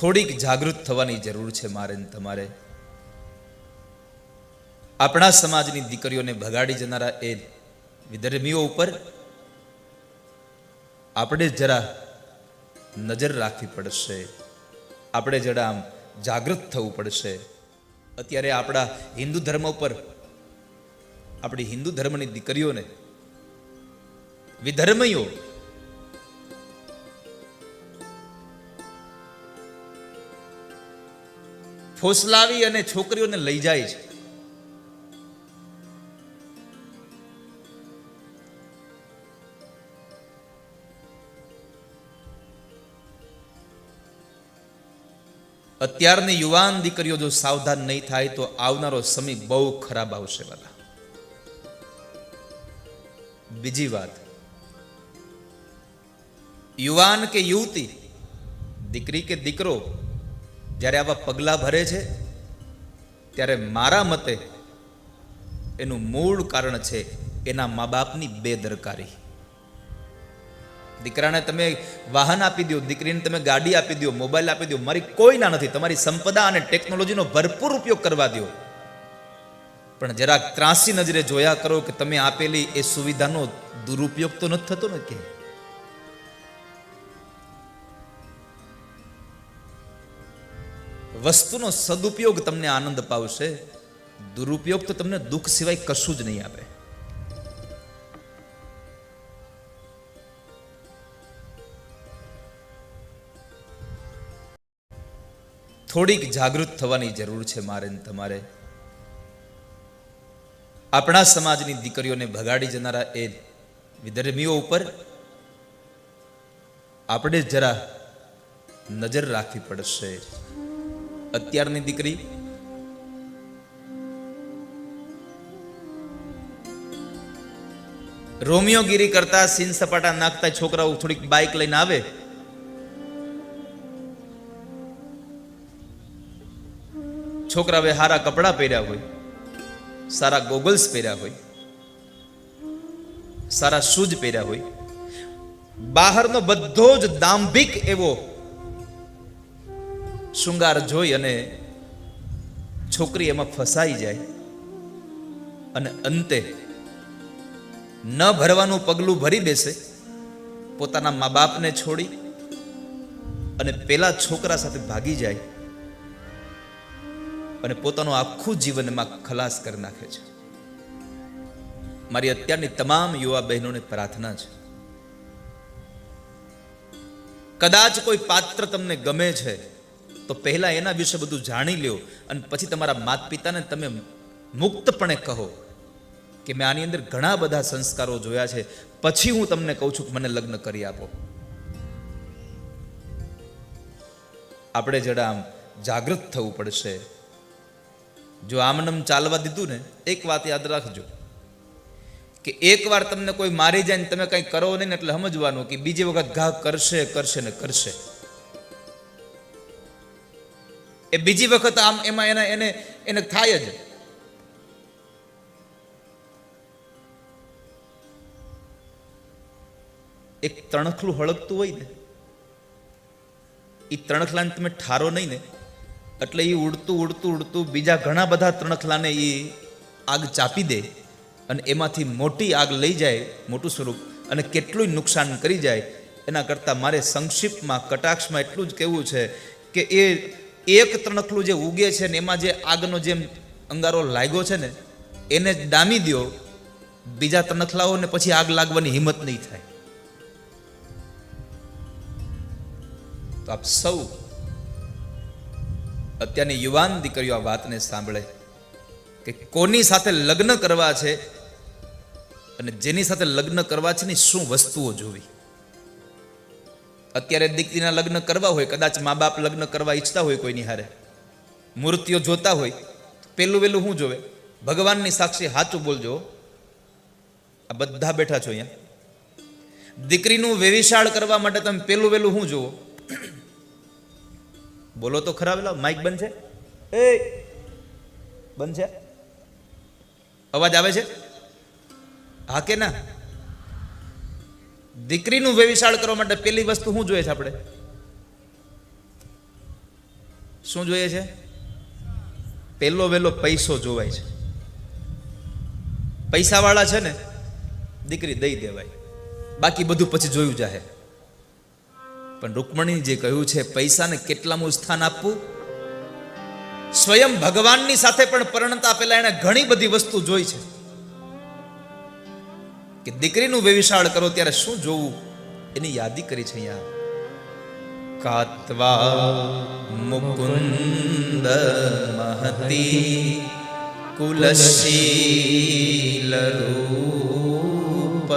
થોડીક જાગૃત થવાની જરૂર છે મારે તમારે. આપણા સમાજની દીકરીઓને ભગાડી જનારા એ વિધર્મીઓ ઉપર આપણે જરા નજર રાખવી પડશે. આપણે જરા આમ જાગૃત થવું પડશે. અત્યારે આપણા હિન્દુ ધર્મ ઉપર આપણી હિન્દુ ધર્મની દીકરીઓને વિધર્મીઓ ફોસલાવી અને છોકરીઓને લઈ જાય છે. અત્યારની યુવાન દીકરીઓ જો સાવધાન નહીં થાય તો આવનારો સમય બહુ ખરાબ આવશે બધા બીજી વાત. યુવાન કે યુવતી, દીકરી કે દીકરો જ્યારે આવા પગલાં ભરે છે, ત્યારે મારા મતે એનું મૂળ કારણ છે એના મા બાપની બેદરકારી. દીકરાને તમે વાહન આપી દો દીકરીને તમે ગાડી આપી દો મોબાઈલ આપી દો મારી કોઈના નથી, તમારી સંપદા અને ટેકનોલોજીનો ભરપૂર ઉપયોગ કરવા દો પણ જરાક ત્રાસી નજરે જોયા કરો કે તમે આપેલી એ સુવિધાનો દુરુપયોગ તો નથી થતો ને કે વસ્તુનો સદુપયોગ તમને આનંદ પાવશે. દુરુપયોગ તો તમને દુઃખ સિવાય કશું જ નહીં આપે. થોડીક જાગૃત થવાની જરૂર છે મારે તમારે. આપણા સમાજની દીકરીઓને ભગાડી જનારા એ વિધર્મીઓ ઉપર આપણે જરા નજર રાખવી પડશે. અત્યારની દીકરી. રોમિયોગીરી કરતા સીન સપાટા નાખતા છોકરાઓ થોડીક બાઇક લઈને આવે. છોકરાએ સારા કપડાં પહેર્યા હોય, સારા ગોગલ્સ પહેર્યા હોય, સારા શૂઝ પહેર્યા હોય. બહારનો બધો જ દાંભિક એવો શૃંગાર જોઈ અને છોકરી એમાં ફસાઈ જાય અને અંતે ન ભરવાનું પગલું ભરી દેશે, પોતાના મા બાપને છોડી અને પેલા છોકરા સાથે ભાગી જાય અને પોતાનું આખું જીવનમાં ખલાસ કરી નાખે છે. મારી અત્યારની તમામ યુવા બહેનોને પ્રાર્થના છે. કદાચ કોઈ પાત્ર તમને ગમે છે તો પહેલા એના વિશે બધું જાણી લ્યો અને પછી તમારા માત પિતાને તમે મુક્તપણે કહો કે મેં આની અંદર ઘણા બધા સંસ્કારો જોયા છે. પછી હું તમને કહું છું કે મને લગ્ન કરી આપો. આપણે જરા આમ જાગૃત થવું પડશે. જો આમનમ ચાલવા દીધું ને, એક વાત યાદ રાખજો કે એકવાર તમને કોઈ મારી જાય ને તમે કંઈ કરો નહીં એટલે સમજવાનું કે બીજી વખત ઘા કરશે કરશે ને કરશે. એ બીજી વખત આમ એમાં એના એને એને થાય જ. એક તણખલું હળગતું હોય ને એ તણખલાને તમે ઠારો નહીં ને, એટલે એ ઉડતું ઉડતું ઉડતું બીજા ઘણા બધા તણખલાને એ આગ ચાપી દે અને એમાંથી મોટી આગ લઈ જાય, મોટું સ્વરૂપ, અને કેટલું નુકસાન કરી જાય. એના કરતાં મારે સંક્ષિપ્તમાં, કટાક્ષમાં એટલું જ કહેવું છે કે એ એક તણખલું જે ઉગે છે ને એમાં જે આગનો જેમ અંગારો લાગ્યો છે ને, એને ડામી દો બીજા તણખલાઓને પછી આગ લાગવાની હિંમત નહીં થાય. તો આપ સૌ અત્યારની યુવાન દીકરીઓ આ વાતને સાંભળે કે કોની સાથે લગ્ન કરવા છે અને જેની સાથે લગ્ન કરવા છે ને, શું વસ્તુઓ જોવી? અત્યારે દીકરીના લગ્ન કરવા હોય કદાચ મા બાપ લગ્ન કરવા ઈચ્છતા હોય કોઈની હારે. મૂર્તિઓ જોતા હોય પેલું વેલું શું જોવે? ભગવાનની સાક્ષી સાચું બોલજો. આ બધા બેઠા છો અહીંયા. દીકરીનું વેવિશાળ કરવા માટે તમે પેલું વેલું શું જુઓ? બોલો તો ખરા વેલા માઇક બંધ છે? એ બંધ છે. અવાજ આવે છે? હા કે ના? દીકરીનું વેવિશાળ કરવા માટે પેલી વસ્તુ શું જોઈએ છે આપણે? શું જોઈએ છે? પહેલો વહેલો પૈસો જોવાય છે. પૈસાવાળા છે ને, દીકરી દઈ દેવાય. બાકી બધું પછી જોયું જાહે. પણ રૂકમણી જે કહ્યું છે, પૈસાને કેટલામું સ્થાન આપવું? સ્વયં ભગવાનની સાથે પણ પરણતા પહેલા એણે ઘણી બધી વસ્તુ જોઈ છે. કે દીકરીનું વ્યવિશાળ કરો, ત્યારે શું જોવું? એની યાદી કરી છે અહીંયા. કાત્વા મુકુંદ મહતી કુલશીલ રૂપ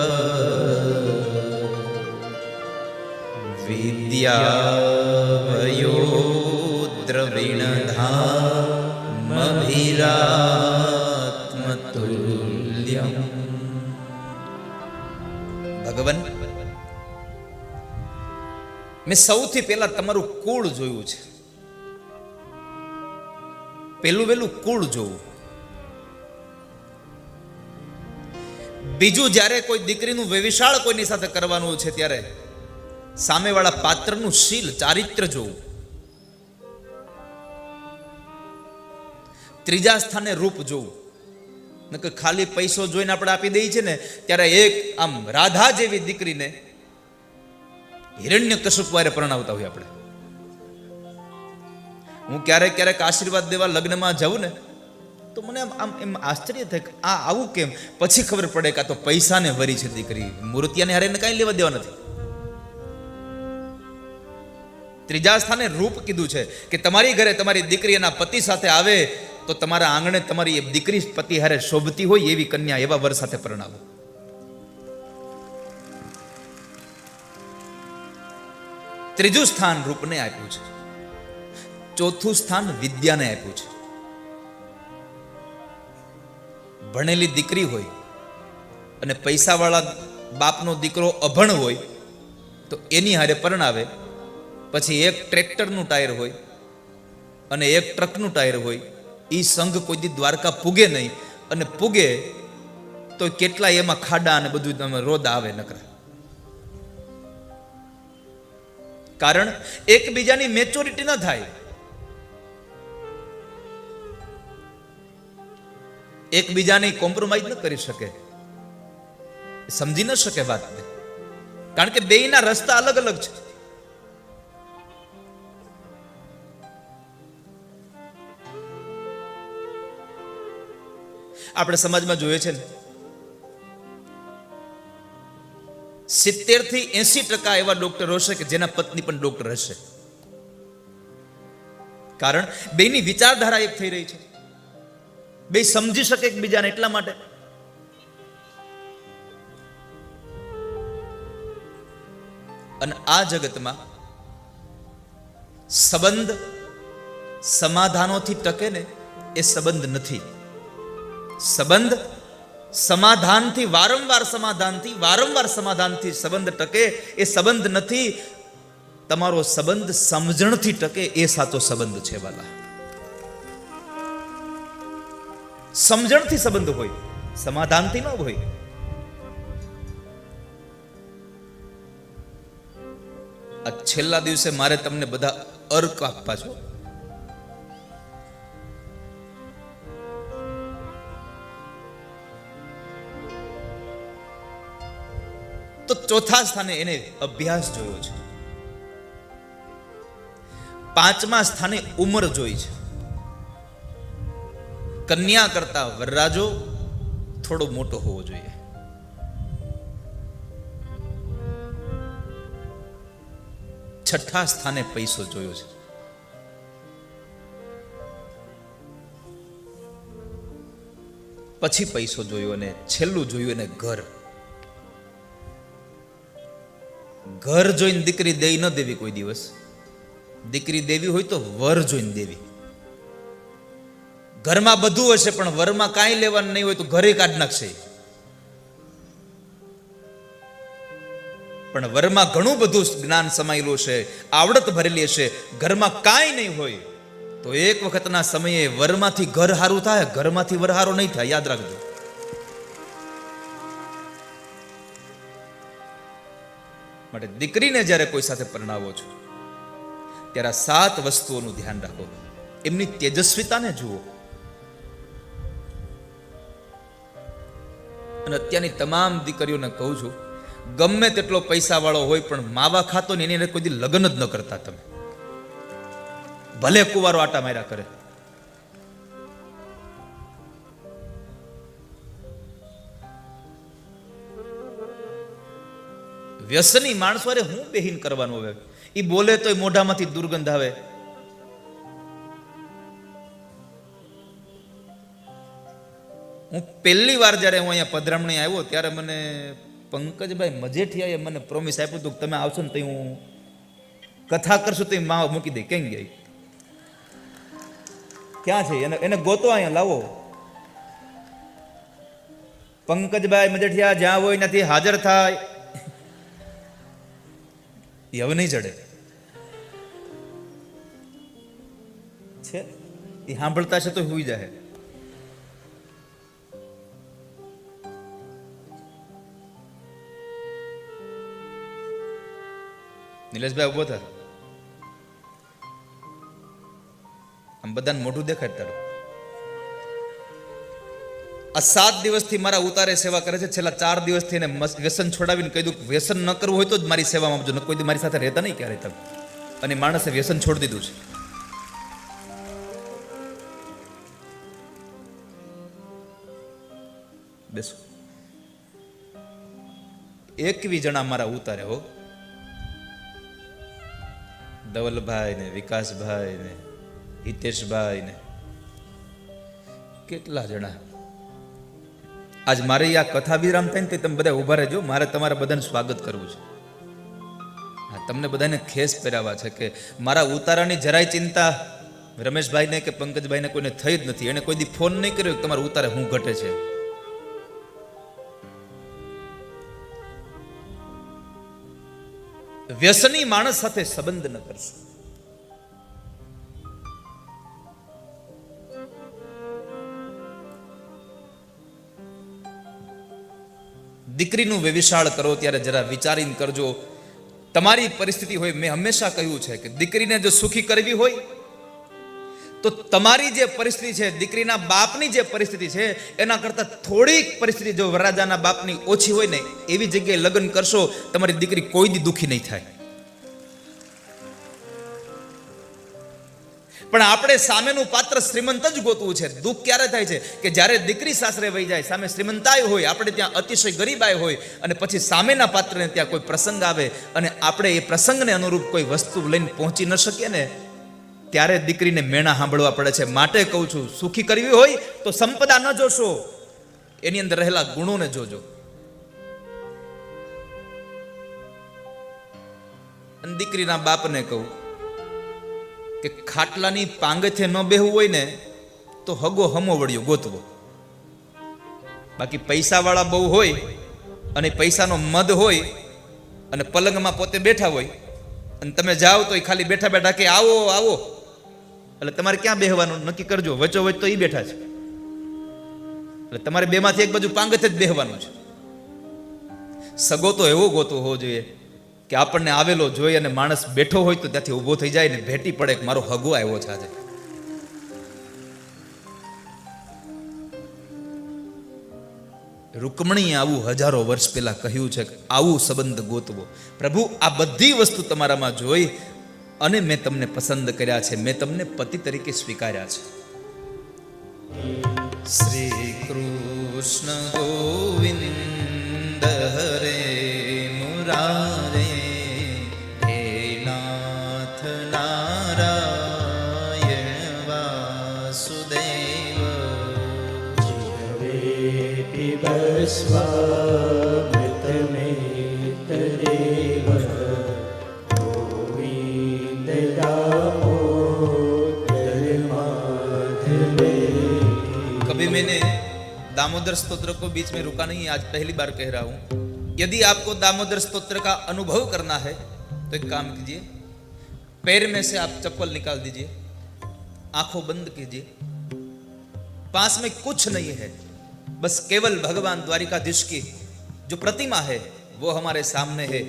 વિદ્યાવયો દ્રવિણધામભિરાત્મતુલ્યમ ભગવાન, મેં સૌથી પહેલા તમારું કુળ જોયું છે. પેલું વેલું કુળ જોવું. બીજું જ્યારે કોઈ દીકરીનું વ્યવિશાળ કોઈની સાથે કરવાનું છે ત્યારે સામેવાળા પાત્રનું શીલ, ચારિત્ર જોવું. ત્રીજા સ્થાને રૂપ જોવું. નકર ખાલી પૈસો જોઈને આપણે આપી દઈએ છે ને, ત્યારે એક આમ રાધા જેવી દીકરીને હિરણ્ય કશુપવારે પરણાવતા હોય આપણે. હું ક્યારેક ક્યારેક આશીર્વાદ દેવા લગ્નમાં જાઉં ને, તો મને આમ આમ એમ આશ્ચર્ય થાય કે આ આવું કેમ? પછી ખબર પડે કે આ તો પૈસાને વરી છે દીકરી. મૂર્તિયાને હારે કાંઈ લેવા દેવા નથી. ત્રીજા સ્થાને રૂપ કીધું છે કે તમારી ઘરે તમારી દીકરી એના પતિ સાથે આવે તો તમારા આંગણે તમારી દીકરી પતિ હારે શોભતી હોય એવી કન્યા એવા વર સાથે પરણાવો. ત્રીજું સ્થાન રૂપને આપ્યું છે. ચોથું સ્થાન વિદ્યાને આપ્યું છે. ભણેલી દીકરી હોય અને પૈસાવાળા બાપનો દીકરો અભણ હોય તો એની હારે પરણાવે. પછી એક ટ્રેક્ટરનું ટાયર હોય અને એક ટ્રકનું ટાયર હોય એ સંઘ કોઈ દી દ્વારકા પૂગે નહીં. અને પૂગે તો કેટલા એમાં ખાડા અને બધું તમે રોદ આવે નકરા. કારણ એકબીજાની મેચ્યોરિટી ન થાય. એકબીજાને કોમ્પ્રોમાઇઝ ન કરી શકે. સમજી ન શકે વાત. કારણ કે બેયના રસ્તા અલગ અલગ છે. આપણે સમાજમાં જોઈએ છે ને સિત્તેરથી એસી ટકા એવા ડોક્ટર હશે કે જેના પત્ની પણ ડોક્ટર હશે. કારણ બેની વિચારધારા એક થઈ રહી છે. બે સમજી શકે એકબીજાને એટલા માટે. અને આ જગતમાં સંબંધ સમાધાનોથી ટકે ને એ સંબંધ નથી. સંબંધ સમાધાનથી, વારંવાર સમાધાનથી વારંવાર સમાધાનથી સંબંધ ટકે, એ સંબંધ નથી. તમારો સંબંધ સમજણથી ટકે, એ સાચો સંબંધ છે, વાલા. સમજણથી સંબંધ હોય, સમાધાનથી ન હોય. આ છેલ્લા દિવસે મારે તમને બધા અર્ક આપવા છો. ચોથા સ્થાને એને અભ્યાસ જોયો છે. પાંચમા સ્થાને ઉંમર જોઈ છે. કન્યા કરતા વરરાજો થોડો મોટો હોવો જોઈએ. છઠ્ઠા સ્થાને પૈસો જોયો છે. પછી પૈસો જોયો અને છેલ્લું જોયું એને ઘર. ઘર જોઈને દીકરી દઈ ન દેવી કોઈ દિવસ. દીકરી દેવી હોય તો વર જોઈને દેવી. ઘરમાં બધું હશે, પણ વરમાં કાંઈ લેવાનું નહીં હોય તો ઘરે કાઢ નાખશે. પણ વરમાં ઘણું બધું જ્ઞાન સમાયેલું છે આવડત ભરેલી હશે, ઘરમાં કાંઈ નહીં હોય. તો એક વખતના સમયે વરમાંથી ઘર હારું થાય, ઘરમાંથી વર હારો નહીં થાય, યાદ રાખજો. માટે દીકરીને જ્યારે કોઈ સાથે પરણાવો છો, ત્યારે આ સાત વસ્તુઓનું ધ્યાન રાખો. એમની તેજસ્વીતાને જુઓ. અને અત્યારની તમામ દીકરીઓને કહું છું, ગમે તેટલો પૈસાવાળો હોય, પણ માવા ખાતો ને એની અંદર કોઈ લગ્ન જ ન કરતા તમે. ભલે કુવારો આટા માર્યા કરે. વ્યસની માણસો અરે હું બેહીન કરવાનું હવે? એ બોલે તોય મોઢામાંથી દુર્ગંધ આવે. હું પહેલી વાર જ્યારે હું અહીંયા પધરામણી આવ્યો, ત્યારે મને પંકજભાઈ મજેઠિયાએ મને પ્રોમિસ આપ્યું હતું કે તમે આવશો ને તો હું કથા કરશું તો માવ મૂકી દે. કેમ ગઈ? ક્યાં છે? એને એને ગોતો અહીંયા, લાવો. પંકજભાઈ મજેઠિયા જ્યાં હોય નથી હાજર થાય. એ હવે નહીં ચડે છે? એ સાંભળતા છે તો હોઈ જાય નિલેશભાઈ ઊભો થા. આમ બધાને મોઢું દેખાય તારું. આ સાત દિવસથી મારા ઉતારે સેવા કરે છે. છેલ્લા ચાર દિવસથી એને વ્યસન છોડાવીને કહી દઉં વ્યસન ન કરવું હોય તો જ મારી સેવામાં આપજો ન કોઈ મારી સાથે રહેતા નહીં ક્યારે તમે. અને માણસે વ્યસન છોડી દીધું છે. બેસો. એકવી જણા મારા ઉતારે હો. ધવલભાઈ ને વિકાસભાઈ ને હિતેશભાઈ ને કેટલા જણા? આજ મારે આ કથા વિરામ થાય ને તમે બધા ઊભા રહેજો. મારે તમારા બધાનું સ્વાગત કરવું છે. હા, તમને બધાને ખેસ પહેરાવા છે કે મારા ઉતારાની જરાય ચિંતા રમેશભાઈને કે પંકજભાઈને કોઈને થઈ જ નથી. એને કોઈ દી ફોન નહીં કર્યો કે તમારા ઉતારે હું ઘટે છે. વ્યસની માણસ સાથે સંબંધ ન કરશો. દીકરીનું વ્યવિશાળ કરો ત્યારે જરા વિચારીને કરજો. તમારી પરિસ્થિતિ હોય, મેં હંમેશા કહ્યું છે કે દીકરીને જો સુખી કરવી હોય, તો તમારી જે પરિસ્થિતિ છે, દીકરીના બાપની જે પરિસ્થિતિ છે, એના કરતાં થોડીક પરિસ્થિતિ જો વરરાજાના બાપની ઓછી હોય ને, એવી જગ્યાએ લગ્ન કરશો, તમારી દીકરી કોઈ દી દુઃખી નહીં થાય. પણ આપણે સામેનું પાત્ર શ્રીમંત જ ગોતવું છે. દુઃખ ક્યારે થાય છે? કે જ્યારે દીકરી સાસરે વહી જાય, સામે શ્રીમંતાય હોય, આપણે ત્યાં અતિશય ગરીબાય હોય, અને પછી સામેના પાત્રને ત્યાં કોઈ પ્રસંગ આવે, અને આપણે એ પ્રસંગને અનુરૂપ કોઈ વસ્તુ લઈને પહોંચી ન શકીએ ને, ત્યારે દીકરીને મેણા સાંભળવા પડે છે. માટે કહું છું, સુખી કરવી હોય તો સંપદા ન જોશો. એની અંદર રહેલા ગુણોને જોજો. અને દીકરીના બાપને કહું કે ખાટલાની પાંગથે ન બેહવું હોય ને, તો હગો હમો વળ્યો ગોતવો. બાકી પૈસાવાળા બહુ હોય અને પૈસાનો મદ હોય અને પલંગમાં પોતે બેઠા હોય, અને તમે જાઓ તો એ ખાલી બેઠા બેઠા કે આવો આવો. એટલે તમારે ક્યાં બેહવાનું? નક્કી કરજો, વચ્ચો વચ તો એ બેઠા છે. એટલે તમારે બેમાંથી એક બાજુ પાંગથે જ બેહવાનું છે. સગો તો એવો ગોતો હોવો જોઈએ. કે આપણને આવેલો જોઈ અને માણસ બેઠો હોય તો ત્યાંથી ઊભો થઈ જાય ને ભેટી પડે કે મારો હગો આવ્યો છે આજે. રૂકમણીએ આવું હજારો વર્ષ પહેલા કહ્યું છે કે આવું સંબંધ ગોતવો. પ્રભુ, આ બધી વસ્તુ તમારામાં જોઈ અને મેં તમને પસંદ કર્યા છે. મેં તમને પતિ તરીકે સ્વીકાર્યા છે. શ્રી કૃષ્ણ ગોવિંદ दामोदर स्तोत्र को बीच में रुका नहीं, आज पहली बार कह रहा हूँ। यदि आपको दामोदर स्तोत्र का अनुभव करना है तो एक काम कीजिए, पैर में से आप चप्पल निकाल दीजिए, आँखों बंद कीजिए। पास में कुछ नहीं है, बस केवल भगवान द्वारिकाधीश की जो प्रतिमा है, वो हमारे सामने है।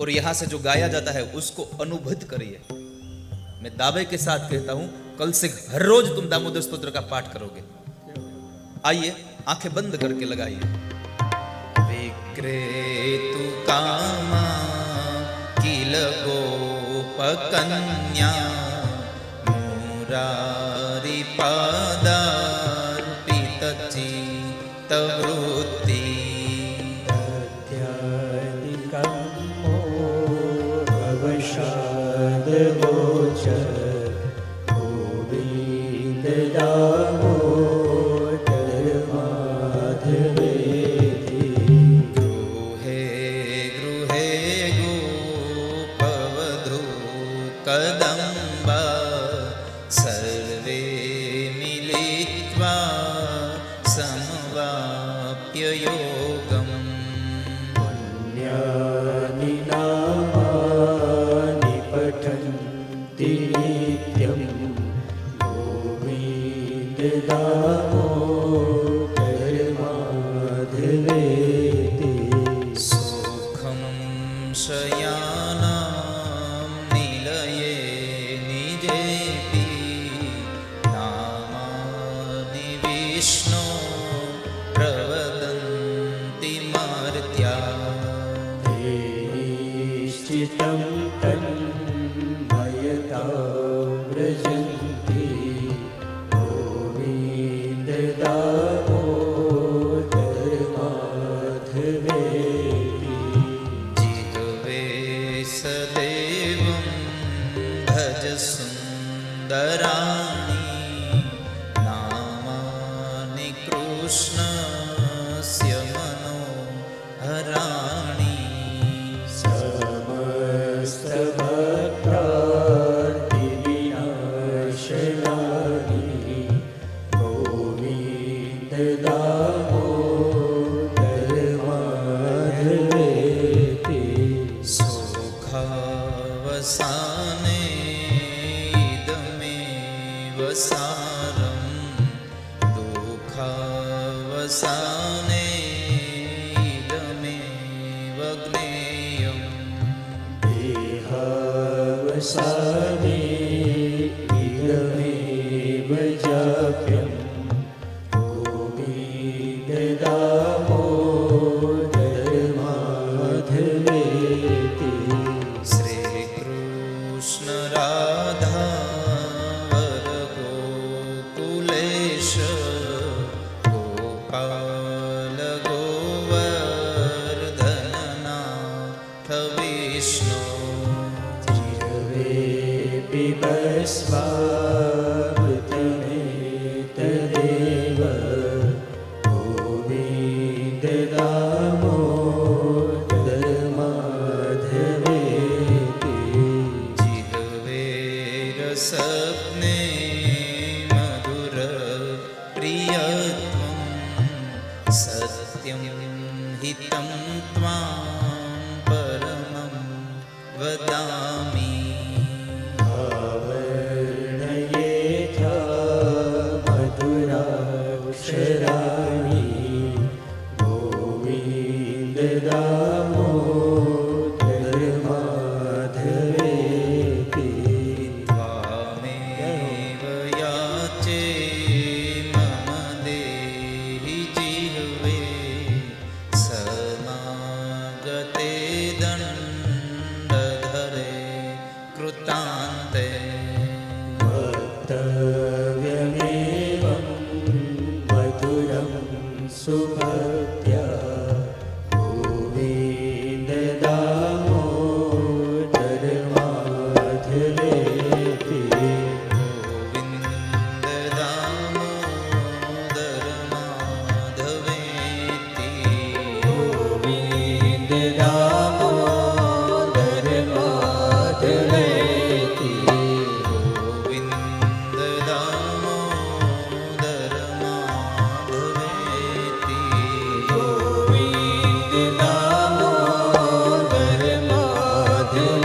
और यहाँ से जो गाया जाता है, उसको अनुभूत करिए। मैं दावे के साथ कहता हूँ, कल से हर रोज तुम दामोदर स्तोत्र का पाठ करोगे। आइए आँखें बंद करके लगाइए। विक्रेतु कामा किल गोपकन्या मोरा निश्चितं तन्मयता Eda કૃષ્ણ રા हितं त्वां परमं वदामि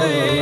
Hey.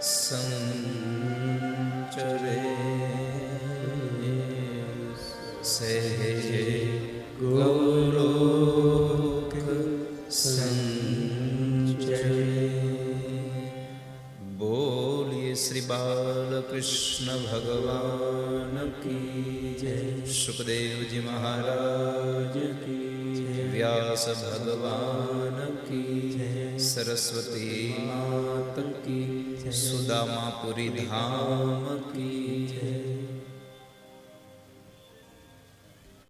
સંચરે સહજે ગોલોક સંચરે બોલીએ શ્રી બાલકૃષ્ણ ભગવાન કી જય સુખદેવજી મહારાજ કી વ્યાસ ભગવાન કી સરસ્વતી માત કી સુદામાપુરી ધામ.